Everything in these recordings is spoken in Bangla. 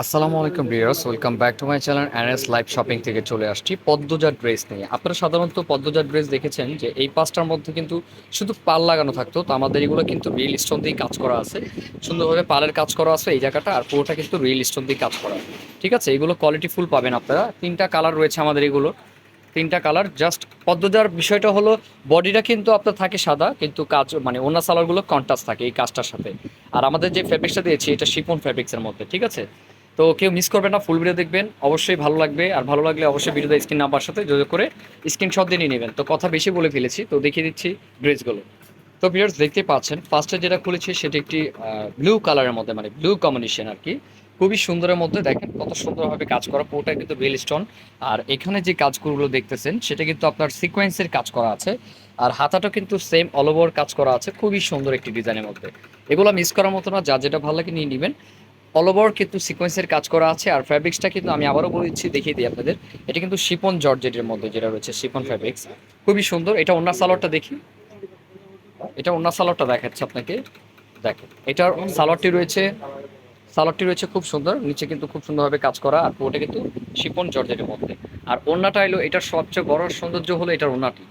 আসসালামু আলাইকুম viewers, welcome back to my channel NS live shopping থেকে চলে আসছি পদ্মজা ড্রেস নিয়ে। আপনারা সাধারণত পদ্মজা ড্রেস দেখেছেন যে এই পাঁচটার মধ্যে কিন্তু শুধু পাল লাগানো থাকতো, তো আমাদের এগুলো কিন্তু রিয়েল স্টোন দিয়ে কাজ করা আছে। সুন্দরভাবে পালের কাজ করা আছে এই জায়গাটা, আর পুরোটা কিন্তু রিয়েল স্টোন দিয়ে কাজ করা। ঠিক আছে? এগুলো কোয়ালিটি ফুল পাবেন আপনারা। তিনটা কালার রয়েছে আমাদের এগুলো। তিনটা কালার জাস্ট পদ্মজার বিষয়টা হলো বডিটা কিন্তু আপনার থাকে সাদা, কিন্তু কাজ মানে অন্য সালারগুলো কন্ট্রাস্ট থাকে এই কাজটার সাথে। আর আমাদের যে ফ্যাব্রিক্সটা দিয়েছি, এটা শিপন ফ্যাব্রিক্সের মধ্যে, ঠিক আছে? তো কেউ মিস করবেন না ফুল ভিডিও দেখবেন। অবশ্যই ভালো লাগবে। আর ভালো লাগলে অবশ্যই ভিডিওতে স্ক্রিন নাম্বার সাথে যোগাযোগ করে স্ক্রিনশট দিয়ে নিয়ে নেবেন। তো কথা বেশি বলে ফেলেছি, তো দেখিয়ে দিচ্ছি ড্রেসগুলো। তো ভিউয়ার্স দেখতে পাচ্ছেন ফার্স্টে যেটা খুলেছি সেটি একটি ব্লু কালারের মধ্যে মানে ব্লু কম্বিনেশন আর কি। খুবই সুন্দরের মধ্যে দেখেন, কত সুন্দরভাবে কাজ করা পুরোটা কিন্তু রিয়েল স্টোন আর এখানে যে কাজগুলো দেখতেছেন, সেটা কিন্তু আপনার সিকোয়েন্সের কাজ করা আছে। আর হাতাটা কিন্তু সেম অল ওভার কাজ করা আছে, খুবই সুন্দর একটি ডিজাইনের মধ্যে। এগুলো মিস করার মতো না, যা যেটা ভালো লাগে নিয়ে নেবেন। অল ওভার কিন্তু সিকোয়েন্সের কাজ করা আছে আর ফ্যাব্রিক্সটা কিন্তু আমি আবারও বলেছি দেখিয়ে দিই আপনাদের। এটা কিন্তু শিপন জর্জেটের মধ্যে যেটা রয়েছে শিপন ফ্যাব্রিক্স খুবই সুন্দর। এটা অন্য সালোয়ারটা দেখি। এটা অন্য সালোয়ারটা দেখাচ্ছে আপনাকে। দেখেন, এটার সালোয়ারটি রয়েছে সালোয়ারটি রয়েছে খুব সুন্দর। নিচে কিন্তু খুব সুন্দরভাবে কাজ করা আর পুরোটা কিন্তু শিপন জর্জেটের মধ্যে। আর ওড়নাটা এলো এটার সবচেয়ে বড় সৌন্দর্য হলো এটার ওড়নাটি।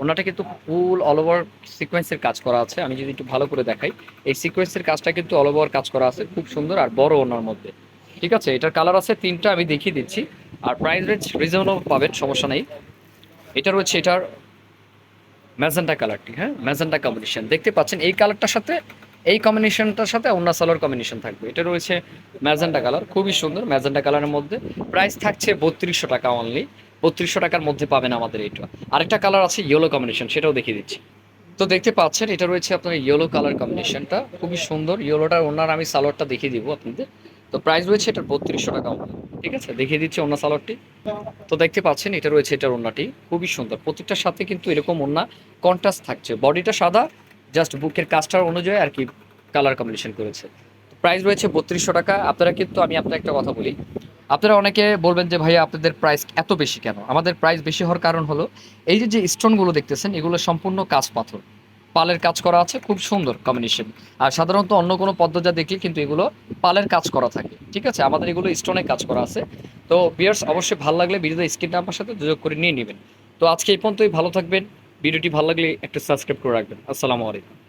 ওড়নাটা কিন্তু ফুল অল ওভার সিকোয়েন্সের কাজ করা আছে। আমি যদি একটু ভালো করে দেখাই, এই সিকোয়েন্সের কাজটা কিন্তু অল ওভার কাজ করা আছে, খুব সুন্দর আর বড় ওনার মধ্যে। ঠিক আছে? এটার কালার আছে তিনটা, আমি দেখিয়ে দিচ্ছি। আর প্রাইস রেঞ্জ রিজনেবল পাবেন, সমস্যা নেই। এটা রয়েছে এটার ম্যাজেন্টা কালারটি হ্যাঁ? ম্যাজেন্টা কম্বিনেশন দেখতে পাচ্ছেন এই কালারটার সাথে এই কম্বিনেশনটার সাথে অন্য সালোয়ার কম্বিনেশন থাকবে। এটা রয়েছে ম্যাজেন্টা কালার খুবই সুন্দর ম্যাজেন্টা কালারের মধ্যে। প্রাইস থাকছে বত্রিশশো টাকা অনলি বত্রিশশো টাকার মধ্যে পাবেন আমাদের এটা আরেকটা কালার আছে ইয়েলো কম্বিনেশন সেটাও দেখিয়ে দিচ্ছি। তো দেখতে পাচ্ছেন, এটা রয়েছে আপনার ইয়েলো কালার কম্বিনেশনটা খুবই সুন্দর। ইয়েলোটার ওনার আমি সালোয়ারটা দেখিয়ে দিব আপনাদের। তো প্রাইস রয়েছে এটার বত্রিশশো টাকা। ঠিক আছে? দেখিয়ে দিচ্ছি অন্য সালোয়ারটি তো দেখতে পাচ্ছেন, এটা রয়েছে এটার ওন্নাটি খুবই সুন্দর। প্রত্যেকটার সাথে কিন্তু এরকম ওন্না কন্ট্রাস্ট থাকছে। বডিটা সাদা জাস্ট বুকের কাজটার অনুযায়ী আর কি কালার কম্বিনেশন করেছে। প্রাইস রয়েছে বত্রিশশো টাকা। আপনারা কিন্তু, আমি আপনার একটা কথা বলি। আপনারা অনেকে বলবেন যে, ভাইয়া, আপনাদের প্রাইস এত বেশি কেন? আমাদের প্রাইস বেশি হওয়ার কারণ হলো, এই যে যে স্টোনগুলো দেখতেছেন, এগুলো সম্পূর্ণ কাজ পাথর। পালের কাজ করা আছে, খুব সুন্দর কম্বিনেশন আর সাধারণত অন্য কোনো পদ্ধতি দেখলে কিন্তু এগুলো পালের কাজ করা থাকে। ঠিক আছে? আমাদের এগুলো স্টোনে কাজ করা আছে। তো বিয়ার্স অবশ্যই ভালো লাগলে ভিডিওতে স্ক্রিন নাম্বার সাথে যোগাযোগ করে নিয়ে নেবেন। তো আজকে এই পর্যন্তই। ভালো থাকবেন। ভিডিওটি ভালো লাগলে একটা সাবস্ক্রাইব করে রাখবেন। আসসালামু আলাইকুম।